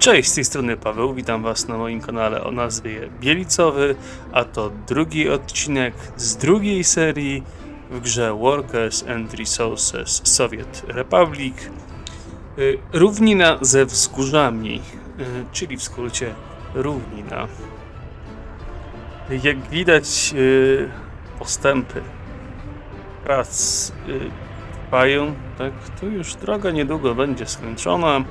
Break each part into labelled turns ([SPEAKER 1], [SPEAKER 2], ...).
[SPEAKER 1] Cześć, z tej strony Paweł, witam Was na moim kanale o nazwie Bielicowy, a to drugi odcinek z drugiej serii w grze Workers and Resources Soviet Republic. Y, Równina ze wzgórzami, y, czyli w skrócie równina. Jak widać, y, postępy prac trwają, tak? Tu już droga niedługo będzie skończona.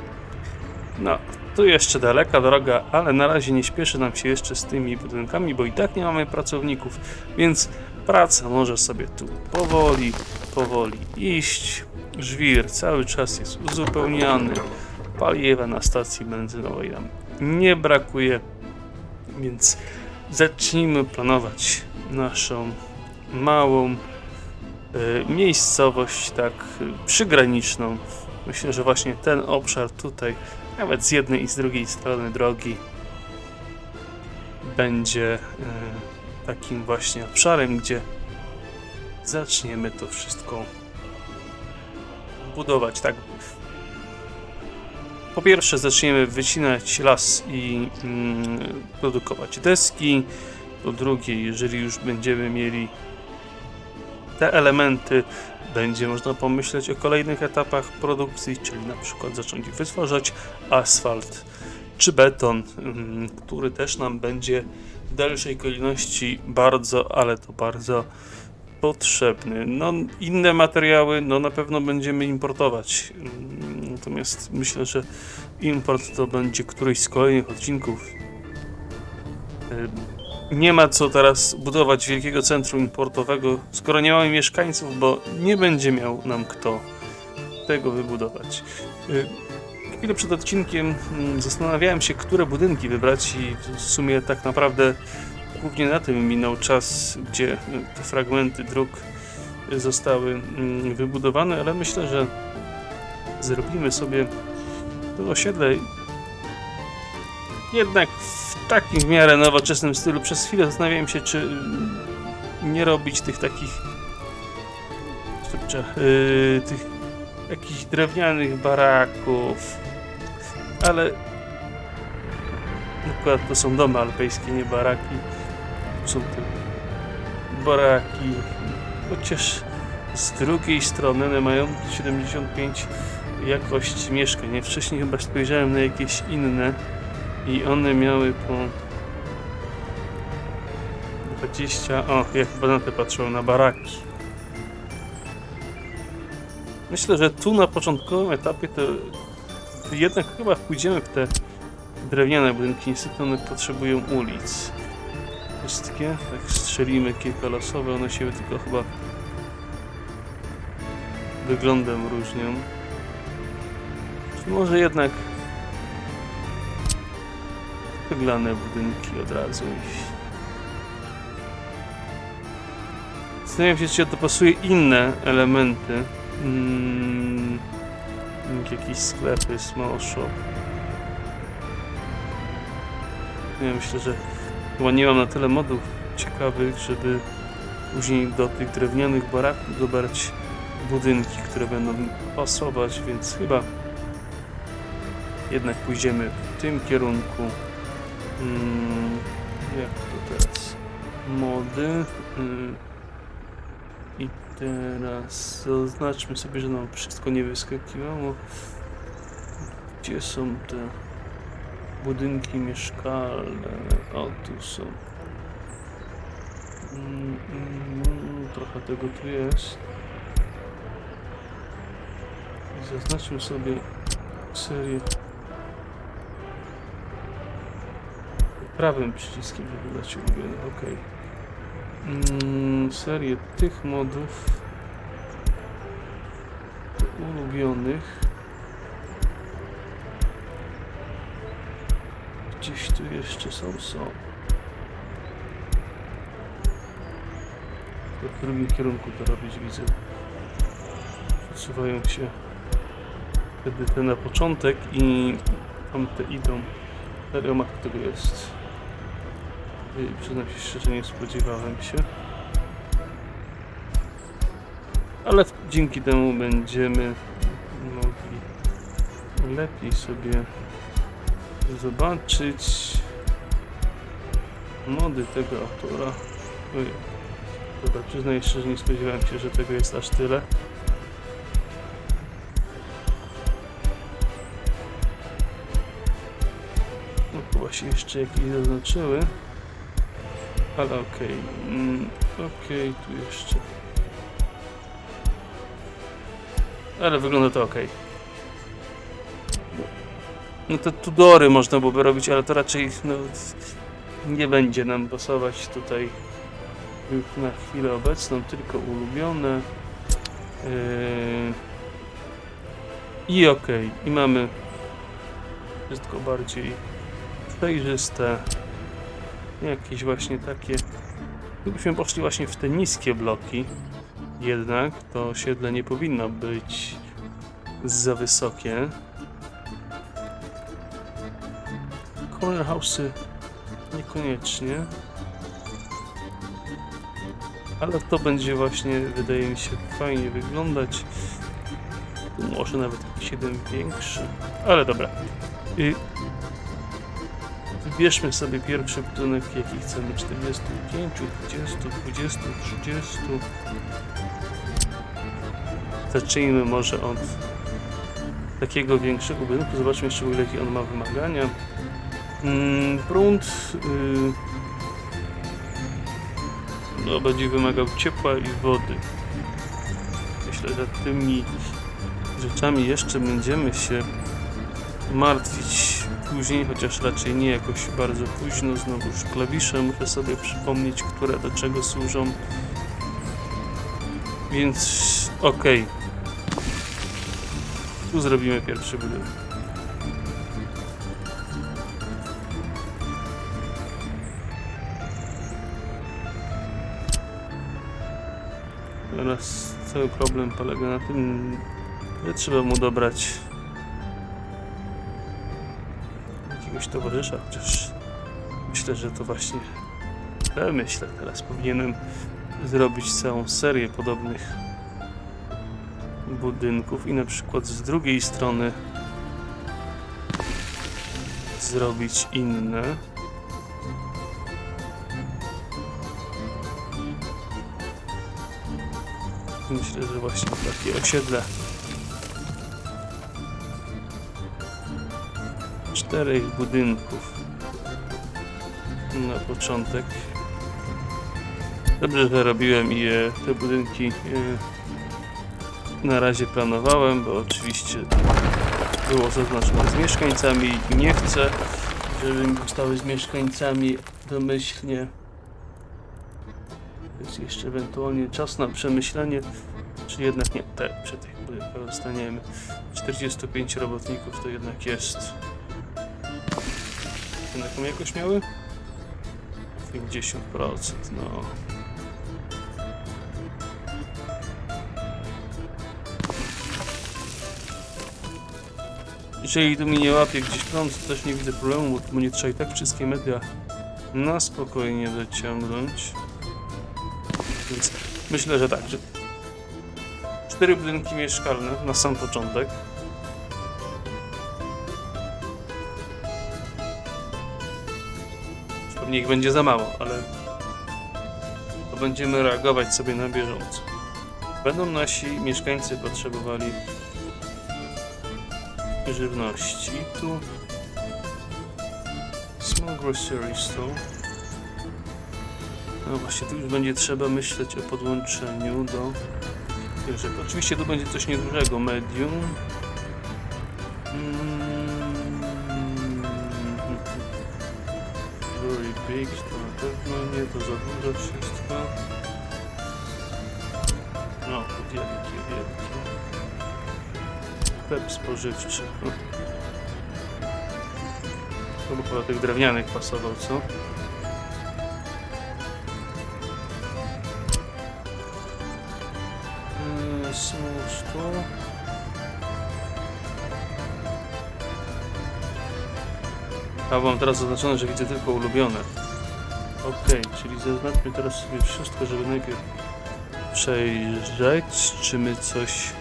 [SPEAKER 1] No, tu jeszcze daleka droga, ale na razie nie śpieszy nam się jeszcze z tymi budynkami, bo i tak nie mamy pracowników, więc praca może sobie tu powoli, powoli iść. Żwir cały czas jest uzupełniany. Paliwa na stacji benzynowej nam nie brakuje, więc zacznijmy planować naszą małą y, miejscowość, tak przygraniczną. Myślę, że właśnie ten obszar tutaj nawet z jednej i z drugiej strony drogi będzie e, takim właśnie obszarem, gdzie zaczniemy to wszystko budować. Tak. Po pierwsze zaczniemy wycinać las i mm, produkować deski. Po drugie, jeżeli już będziemy mieli te elementy, będzie można pomyśleć o kolejnych etapach produkcji, czyli na przykład zacząć wytwarzać asfalt czy beton, mm, który też nam będzie w dalszej kolejności bardzo, ale to bardzo potrzebny. No, inne materiały, no na pewno będziemy importować. Natomiast myślę, że import to będzie któryś z kolejnych odcinków. Nie ma co teraz budować wielkiego centrum importowego, skoro nie mamy mieszkańców, bo nie będzie miał nam kto tego wybudować. Y, Chwilę przed odcinkiem mm, zastanawiałem się, które budynki wybrać i w sumie tak naprawdę głównie na tym minął czas, gdzie y, te fragmenty dróg y, zostały mm, wybudowane, ale myślę, że zrobimy sobie to osiedle jednak takim w miarę nowoczesnym stylu. Przez chwilę zastanawiałem się, czy mm, nie robić tych takich kurczę, yy, tych jakichś drewnianych baraków, ale akurat to są domy alpejskie, nie baraki. Są te baraki, chociaż z drugiej strony one mają 75 jakość mieszkań. Wcześniej chyba spojrzałem na jakieś inne i one miały po 20. O, ja chyba na te patrzyłem, na baraki. Myślę, że tu na początkowym etapie to, jednak chyba pójdziemy w te drewniane budynki. Niestety one potrzebują ulic. Wszystkie, tak strzelimy kilka losowe, one się tylko chyba wyglądem różnią. Może jednak wyglane budynki od razu iść. Zastanawiam się, czy ja dopasuję inne elementy. Mm, jakieś sklepy, small shop. Nie myślę, że chyba nie mam na tyle modów ciekawych, żeby później do tych drewnianych baraków dobrać budynki, które będą pasować, więc chyba jednak pójdziemy w tym kierunku. Mm, jak to teraz? Mody. Mm, I teraz zaznaczmy sobie, że nam wszystko nie wyskakiwało. Gdzie są te budynki mieszkalne? O, tu są. Mm, mm, trochę tego tu jest. I zaznaczmy sobie serię prawym przyciskiem, żeby dać ulubiony. Ok. Mm, serię tych modów ulubionych. Gdzieś tu jeszcze są, są. W drugim kierunku to robić widzę. Przesuwają się wtedy te na początek i tamte idą. Serio, matka tego jest. Przyznam się szczerze, nie spodziewałem się. Ale dzięki temu będziemy mogli lepiej sobie zobaczyć mody tego autora. Oj. Dobra, przyznaję szczerze, nie spodziewałem się, że tego jest aż tyle. No się jeszcze jakieś zaznaczyły. Ale okej. Mm, okej, tu jeszcze. Ale wygląda to okej. No te Tudory można byłoby robić, ale to raczej no, nie będzie nam pasować tutaj na chwilę obecną, tylko ulubione. Yy... I okej, i mamy wszystko bardziej przejrzyste. Jakieś właśnie takie. Gdybyśmy poszli właśnie w te niskie bloki, jednak to osiedle nie powinno być za wysokie. Corner house'y niekoniecznie. Ale to będzie właśnie, wydaje mi się, fajnie wyglądać. Może nawet jakiś jeden większy. Ale dobra. Y Wybierzmy sobie pierwszy budynek, jaki chcemy. 45, 20, 20, 30. Zacznijmy może od takiego większego budynku. Zobaczmy jeszcze, jakie on ma wymagania. Mm, Grunt y, no, będzie wymagał ciepła i wody. Myślę, że tymi rzeczami jeszcze będziemy się martwić później, chociaż raczej nie jakoś bardzo późno. Znowuż klawisze muszę sobie przypomnieć, które do czego służą. Więc okej. Tu zrobimy pierwszy budynek. Teraz cały problem polega na tym, że trzeba mu dobrać jakiegoś towarzysza, chociaż myślę, że to właśnie ja myślę teraz powinienem zrobić całą serię podobnych budynków i na przykład z drugiej strony zrobić inne. Myślę, że właśnie takie osiedle czterech budynków na początek. Dobrze, że robiłem je, te budynki e, na razie planowałem, bo oczywiście było zaznaczone z mieszkańcami i nie chcę, żeby mi powstały z mieszkańcami domyślnie. Jest jeszcze ewentualnie czas na przemyślenie, czy jednak nie, te przy tych budynkach dostaniemy. 45 robotników to jednak jest. Jaką jakoś miały? 50%, no. Jeżeli tu mi nie łapie gdzieś prąd, to też nie widzę problemu, bo, bo nie trzeba i tak wszystkie media na spokojnie dociągnąć. Więc myślę, że tak, że cztery budynki mieszkalne na sam początek. Pewnie ich będzie za mało, ale to będziemy reagować sobie na bieżąco. Będą nasi mieszkańcy potrzebowali żywności. Tu small grocery store. No właśnie, tu już będzie trzeba myśleć o podłączeniu do. Oczywiście tu będzie coś niedużego, medium. Na pewno nie, to za dużo wszystko. No, wielkie, wielkie. Sklep spożywczy. To by chyba tych drewnianych pasował, co? Yy, tu. A mam teraz zaznaczone, że widzę tylko ulubione. Okej, czyli zaznaczmy teraz sobie wszystko, żeby najpierw przejrzeć, czy my coś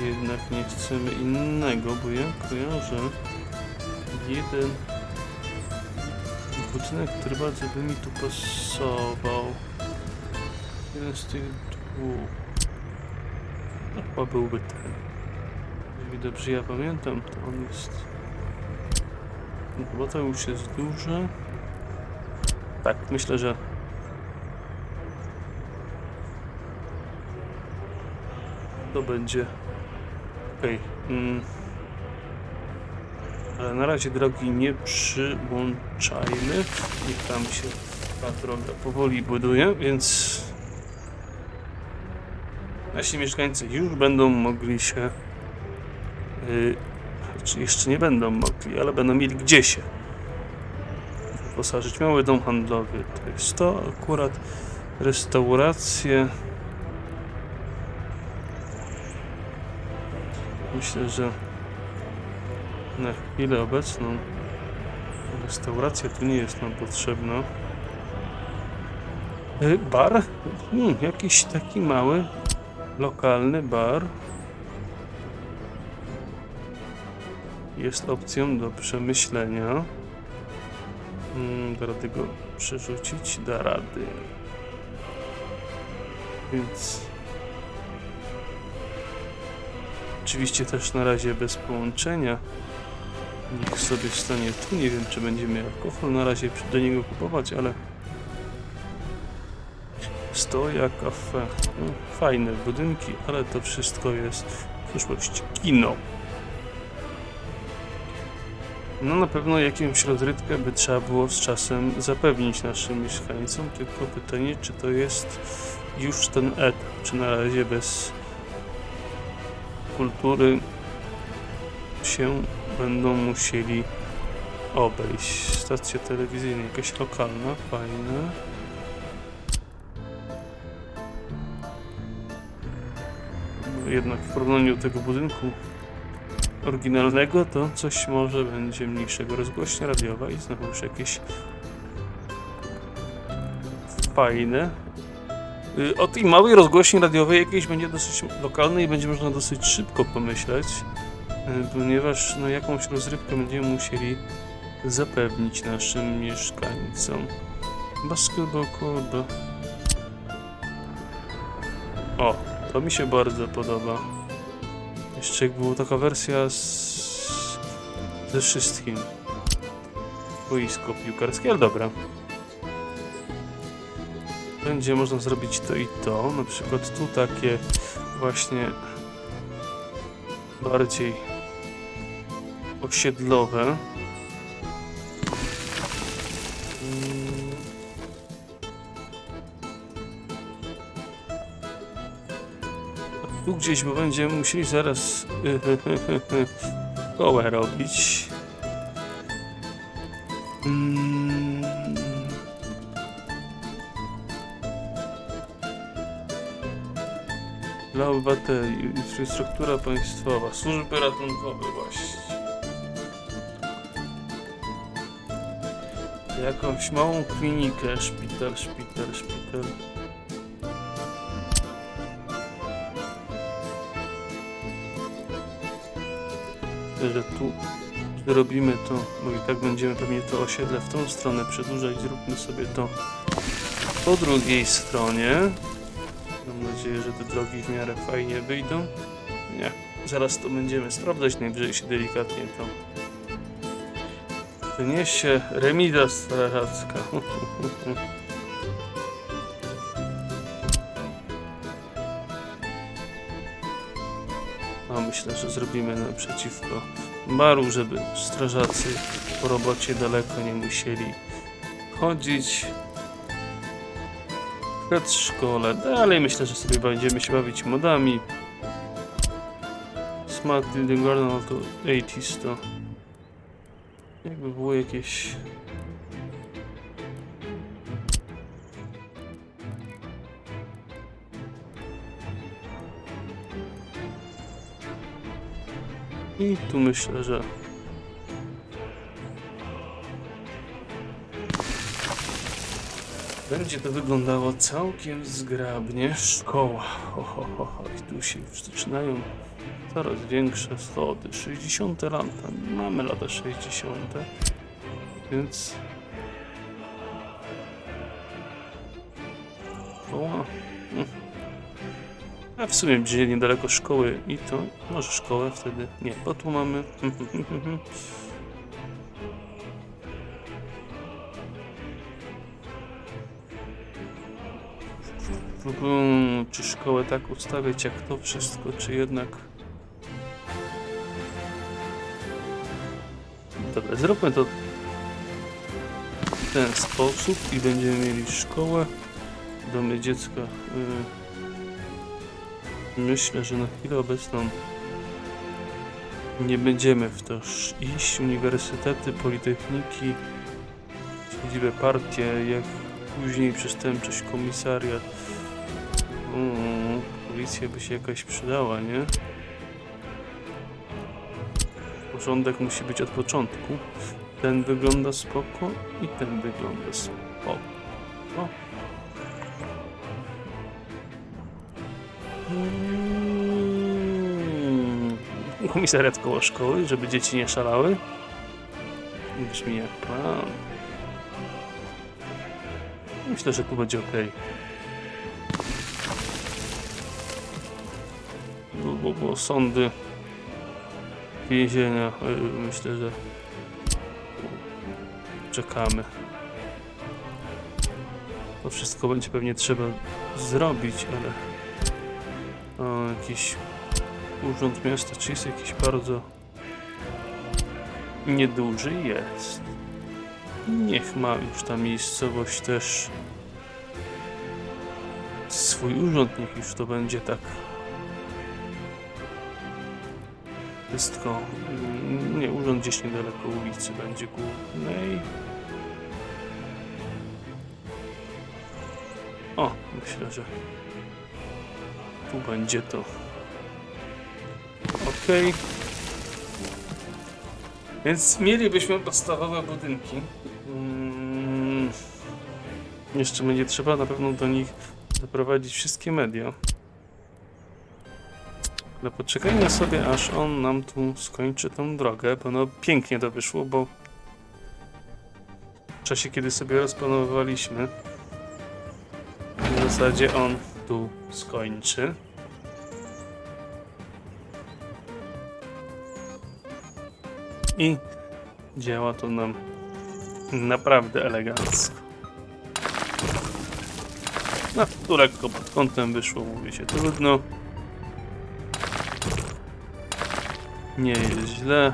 [SPEAKER 1] jednak nie chcemy innego, bo ja kojarzę jeden budynek, który bardzo by mi tu pasował. Jeden z tych dwóch. Chyba byłby ten. Jeżeli dobrze ja pamiętam, to on jest... No, Chyba to już jest duże. Tak, myślę, że to będzie. Okej. mm. Ale na razie drogi nie przyłączajmy. Niech tam się ta droga powoli buduje, więc nasi mieszkańcy już będą mogli się. Yy, jeszcze nie będą mogli, ale będą mieli gdzie się wyposażyć. Mały dom handlowy jest to akurat. Restauracje. Myślę, że na chwilę obecną restauracja tu nie jest nam potrzebna. Y, Bar? Hmm, jakiś taki mały, lokalny bar. Jest opcją do przemyślenia. Hmm, da rady go przerzucić? Da rady. Więc... Oczywiście też na razie bez połączenia. Niech sobie stanie tu. Nie wiem, czy będziemy alkohol na razie do niego kupować, ale... Stoja, kafe. No, fajne budynki, ale to wszystko jest w przyszłości. Kino. No na pewno jakąś rozrywkę by trzeba było z czasem zapewnić naszym mieszkańcom, tylko pytanie, czy to jest już ten etap, czy na razie bez kultury się będą musieli obejść. Stacja telewizyjna, jakaś lokalna, fajna. No Jednak w porównaniu do tego budynku oryginalnego, to coś może będzie mniejszego. Rozgłośnia radiowa i znowu już jakieś fajne. Y, O tej małej rozgłośni radiowej jakiejś będzie dosyć lokalnej i będzie można dosyć szybko pomyśleć, y, ponieważ no, jakąś rozrywkę będziemy musieli zapewnić naszym mieszkańcom. Basketball kurde. O, to mi się bardzo podoba. Jeszcze jak była taka wersja z... ze wszystkim. Boisko piłkarskie, ale dobra. Będzie można zrobić to i to. Na przykład tu takie właśnie bardziej osiedlowe. Mm. Tu gdzieś, bo będziemy musieli zaraz kołę robić. Mm. Dla obywateli, infrastruktura państwowa, służby ratunkowe właśnie. Jakąś małą klinikę, szpital, szpital, szpital. Że tu zrobimy to, bo i tak będziemy pewnie to osiedle w tą stronę przedłużać. Zróbmy sobie to po drugiej stronie. Mam nadzieję, że te drogi w miarę fajnie wyjdą. Nie, zaraz to będziemy sprawdzać, najwyżej się delikatnie to wyniesie. Remida strażacka. myślę, że zrobimy naprzeciwko baru, żeby strażacy po robocie daleko nie musieli chodzić w przedszkole. Dalej myślę, że sobie będziemy się bawić modami. Smart Garden to 80s to jakby było jakieś I tu myślę, że Będzie to wyglądało całkiem zgrabnie. Szkoła. Ho, ho, ho. I tu się już zaczynają coraz większe schody. 60 lata. Mamy lata 60. Więc... Szkoła. A w sumie będzie niedaleko szkoły i to może szkołę wtedy. Nie, bo tu mamy. Czy szkołę tak ustawiać jak to wszystko, czy jednak. Dobra, zróbmy to w ten sposób i będziemy mieli szkołę, domy dziecka. y, Myślę, że na chwilę obecną nie będziemy w to iść. Uniwersytety, politechniki, siedzibę partie, jak później przestępczość, komisariat. Mm, policja by się jakaś przydała, nie? Porządek musi być od początku. Ten wygląda spoko i ten wygląda spoko. Komisariat koło szkoły, żeby dzieci nie szalały. Brzmi jak plan. Myślę, że tu będzie ok. Bo, bo, bo sądy, więzienia, y, myślę, że czekamy. To wszystko będzie pewnie trzeba zrobić, ale o, jakiś urząd miasta, czy jest jakiś bardzo nieduży? Jest. Niech ma już ta miejscowość też swój urząd, niech już to będzie tak wszystko. Nie, urząd gdzieś niedaleko ulicy będzie głównej. O, myślę, że tu będzie to. Ok. Więc mielibyśmy podstawowe budynki. Mm, jeszcze będzie trzeba na pewno do nich doprowadzić wszystkie media. Ale poczekajmy sobie, aż on nam tu skończy tą drogę, bo no pięknie to wyszło, bo w czasie, kiedy sobie rozplanowywaliśmy, w zasadzie on tu skończy. I działa to nam naprawdę elegancko. No, tu lekko pod kątem wyszło, mówię się trudno. Nie jest źle.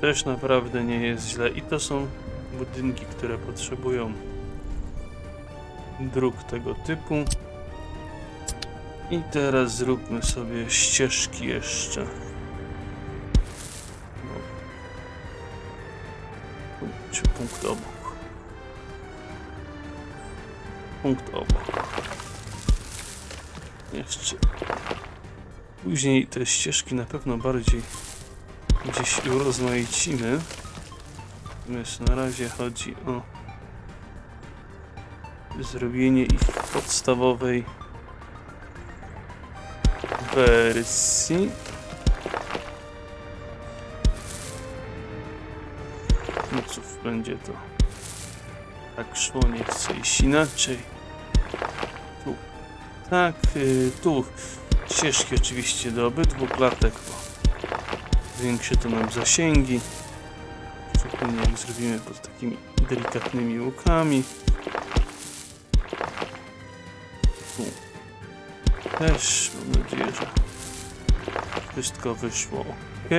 [SPEAKER 1] Też naprawdę nie jest źle. I to są budynki, które potrzebują dróg tego typu. I teraz zróbmy sobie ścieżki jeszcze. Punkt obok? Punkt obok. Jeszcze Później te ścieżki na pewno bardziej gdzieś urozmaicimy. Natomiast na razie chodzi o zrobienie ich podstawowej wersji. Będzie to tak szło, nie chcę iść inaczej. Tu. Tak, y, tu Ścieżki oczywiście do obydwu klatek, bo zwiększy to nam zasięgi. Szczególnie jak zrobimy pod takimi delikatnymi łukami. Tu też mam nadzieję, że wszystko wyszło ok.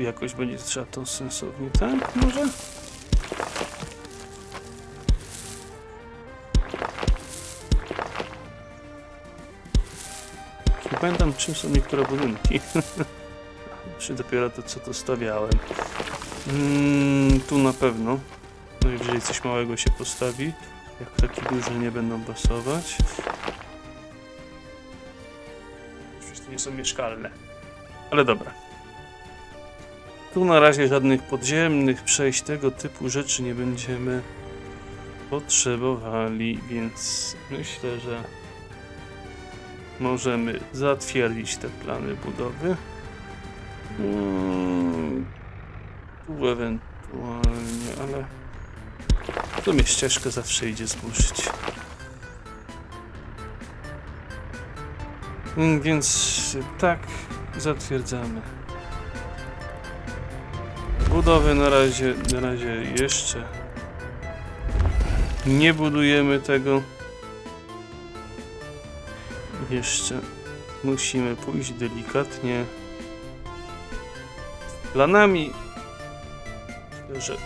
[SPEAKER 1] Jakoś będzie trzeba to sensownie, tak? Może? Nie pamiętam czym są niektóre budynki. Czy dopiero to co to stawiałem. Mm, tu na pewno. No jeżeli coś małego się postawi, jak takie duże nie będą pasować. Przecież to nie są mieszkalne. Ale dobra. Tu na razie żadnych podziemnych przejść tego typu rzeczy nie będziemy potrzebowali, więc myślę, że możemy zatwierdzić te plany budowy. Mm, Tu ewentualnie, ale tu mnie ścieżkę zawsze idzie zburzyć. Mm, Więc tak zatwierdzamy. Budowy na razie, na razie jeszcze nie budujemy tego. Jeszcze musimy pójść delikatnie. z Planami, że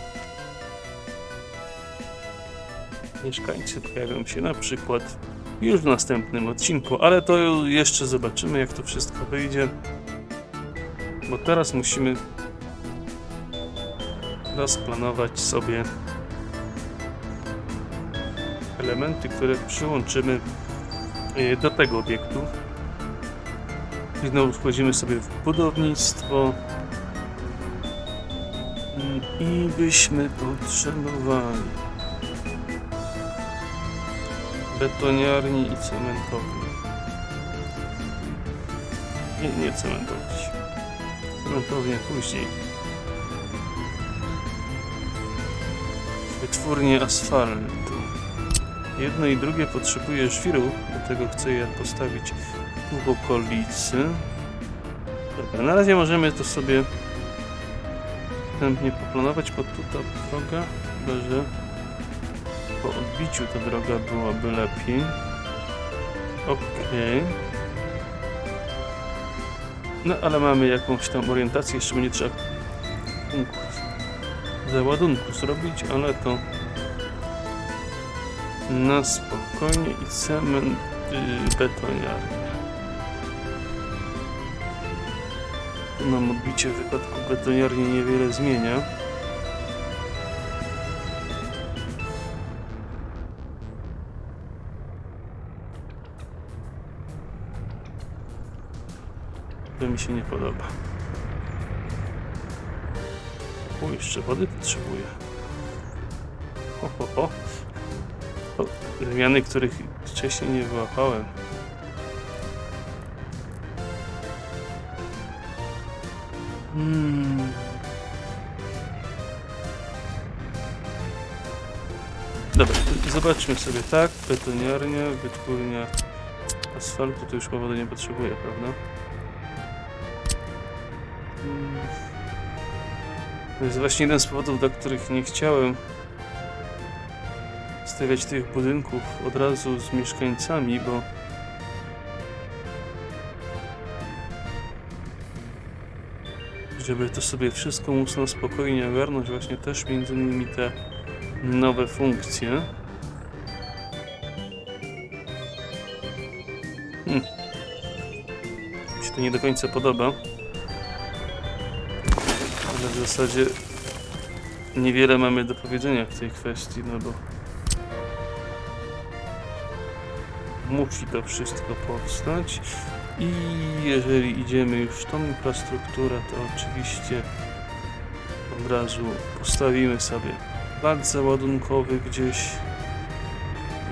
[SPEAKER 1] mieszkańcy pojawią się na przykład już w następnym odcinku, ale to jeszcze zobaczymy, jak to wszystko wyjdzie. Bo teraz musimy rozplanować sobie elementy, które przyłączymy e, do tego obiektu. Znowu wchodzimy sobie w budownictwo. Mm, I byśmy potrzebowali betoniarni i cementowni. Nie, nie cementowni. Cementownie później. Wytwórnie asfaltu. Jedno i drugie potrzebuje żwiru, dlatego chcę je postawić tu w okolicy. Dobra, na razie możemy to sobie wstępnie poplanować, bo tu ta droga, chyba że po odbiciu ta droga byłaby lepiej. Okej. No ale mamy jakąś tam orientację, jeszcze będzie trzeba punkt załadunku zrobić, ale to na spokojnie i cement yy, betoniarnia. Nam odbicie w wypadku betoniarni niewiele zmienia. To mi się nie podoba. Jeszcze wody potrzebuję. Ho, ho. O, zmiany, których wcześniej nie wyłapałem. Hmm. Dobra, zobaczmy sobie tak. Betoniarnia, wytwórnia asfaltu, to już chyba wody nie potrzebuje, prawda? To jest właśnie jeden z powodów, dla których nie chciałem stawiać tych budynków od razu z mieszkańcami, bo żeby to sobie wszystko móc na spokojnie ogarnąć, właśnie też między innymi te nowe funkcje. Hmm. Mi się to nie do końca podoba. W zasadzie niewiele mamy do powiedzenia w tej kwestii, no bo musi to wszystko powstać i jeżeli idziemy już w tą infrastrukturę, to oczywiście od razu postawimy sobie plac załadunkowy gdzieś.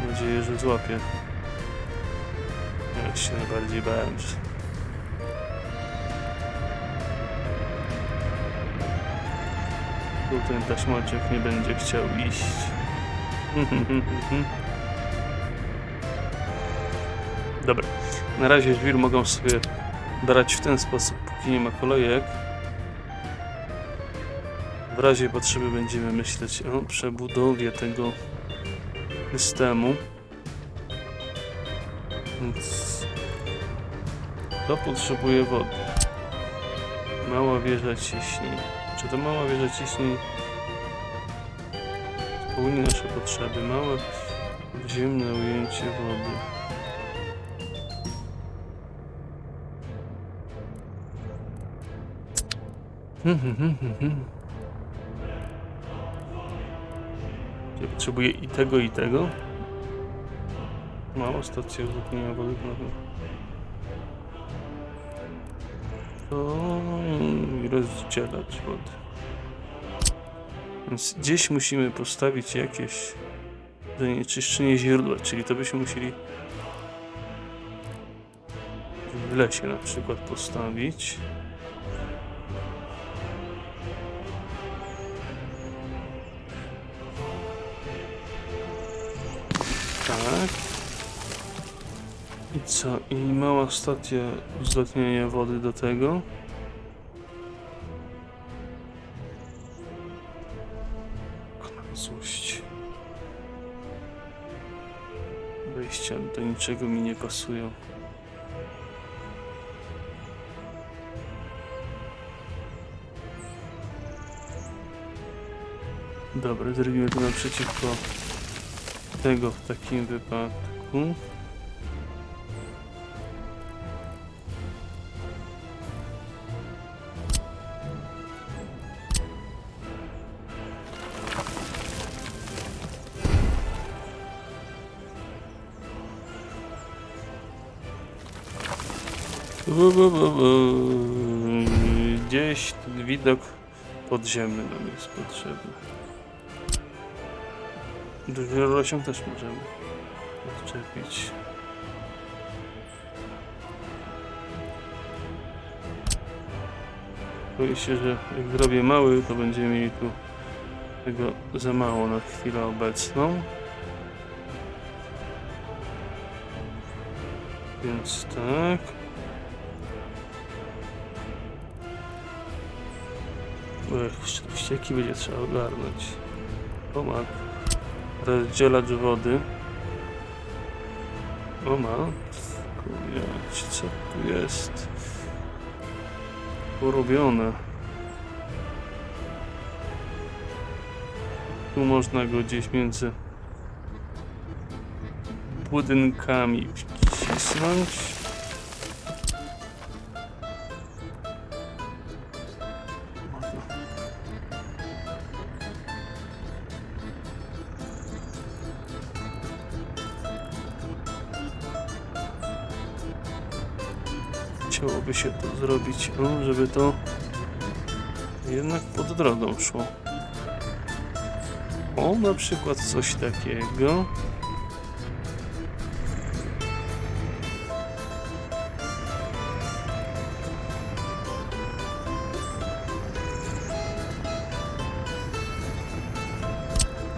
[SPEAKER 1] Mam nadzieję, że złapie. Ja się najbardziej bałem, ten taśmoczek nie będzie chciał iść. Dobra, na razie żwir mogą sobie brać w ten sposób, póki nie ma kolejek. W razie potrzeby będziemy myśleć o przebudowie tego systemu. Więc to potrzebuje wody. Mała wieża ciśnień. Czy to mała wieża ciśnień spełni nasze potrzeby? Małe podziemne ujęcie wody. Hmm, hmm, hmm, hmm, potrzebuję i tego, i tego. Mała stacja uzupełnienia wody. To rozdzielać wody. Więc gdzieś musimy postawić jakieś zanieczyszczenie źródła, czyli to byśmy musieli w lesie na przykład postawić. Tak. I co? I mała stacja uzdatniania wody do tego. Niczego mi nie pasują. Dobra, zrobimy to naprzeciwko tego w takim wypadku. Widok podziemny nam jest potrzebny. Do wielolosią też możemy odczepić. Boję się, że jak zrobię mały, to będziemy mieli tu tego za mało na chwilę obecną. Więc tak. Ścieki będzie trzeba ogarnąć. O matko. Rozdzielacz wody. O matko, jać, co tu jest? Porobione. Tu można go gdzieś między budynkami wcisnąć. Chciałoby się to zrobić, żeby to jednak pod drogą szło. O, na przykład coś takiego.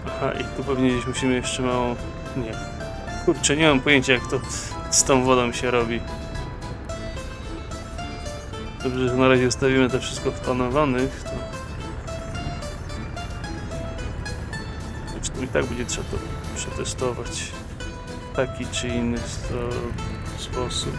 [SPEAKER 1] Aha, i tu pewnie gdzieś musimy jeszcze mało... Nie. Kurczę, nie mam pojęcia jak to z tą wodą się robi. Dobrze, że na razie ustawimy to wszystko w panowanych, to... Zresztą i tak będzie trzeba to przetestować. W taki czy inny sposób.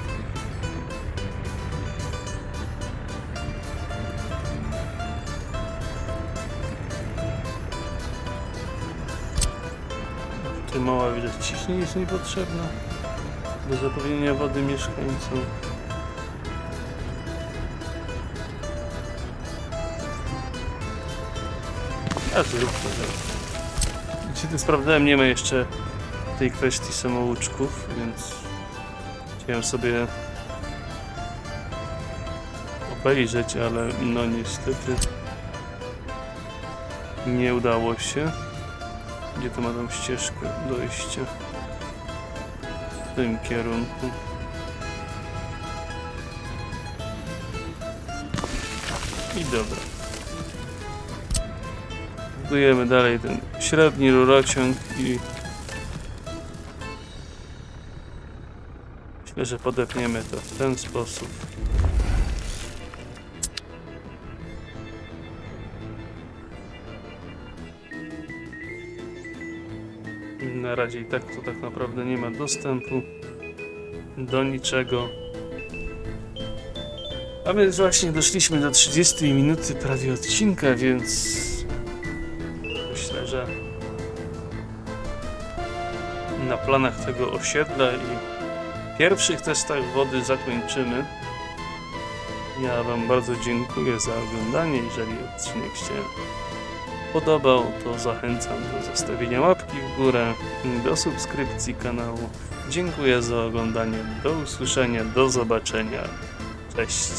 [SPEAKER 1] Tu mała ilość ciśnień jest niepotrzebna do zapewnienia wody mieszkańcom. A to zaraz. Dzisiaj sprawdzałem, nie ma jeszcze tej kwestii samouczków, więc chciałem sobie obejrzeć, ale no niestety nie udało się. Gdzie to ma tą ścieżkę dojścia? W tym kierunku. I dobra. Budujemy dalej ten średni rurociąg i myślę, że podepniemy to w ten sposób. Na razie i tak to tak naprawdę nie ma dostępu do niczego. A więc właśnie doszliśmy do 30 minuty prawie odcinka, więc planach tego osiedla i pierwszych testach wody zakończymy. Ja Wam bardzo dziękuję za oglądanie. Jeżeli odcinek się podobał, to zachęcam do zostawienia łapki w górę, do subskrypcji kanału. Dziękuję za oglądanie. Do usłyszenia, do zobaczenia. Cześć.